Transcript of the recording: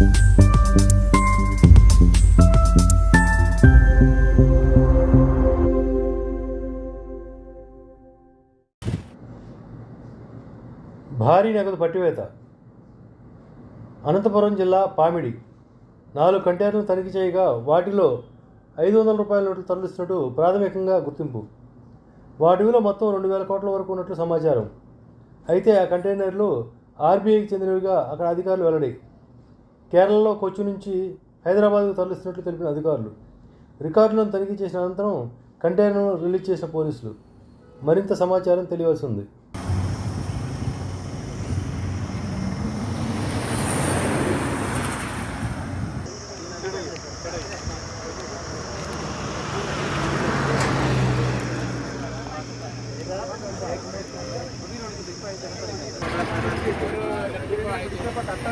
భారీ నగదు పట్టివేత. అనంతపురం జిల్లా పామిడి. నాలుగు కంటైనర్లు తనిఖీ చేయగా వాటిలో ఐదు వందల రూపాయల నోట్లు తరలిస్తున్నట్టు ప్రాథమికంగా గుర్తింపు. వాటి విలువ మొత్తం రెండు వేల కోట్ల వరకు ఉన్నట్లు సమాచారం. అయితే ఆ కంటైనర్లు ఆర్బీఐకి చెందినవిగా అక్కడ అధికారులు వెల్లడి. కేరళలో కొచ్చి నుంచి హైదరాబాద్కు తరలిస్తున్నట్లు తెలిపిన అధికారులు రికార్డులను తనిఖీ చేసిన అనంతరం కంటైనర్ను రిలీజ్ చేసిన పోలీసులు. మరింత సమాచారం తెలియవలసి ఉంది. కట్ట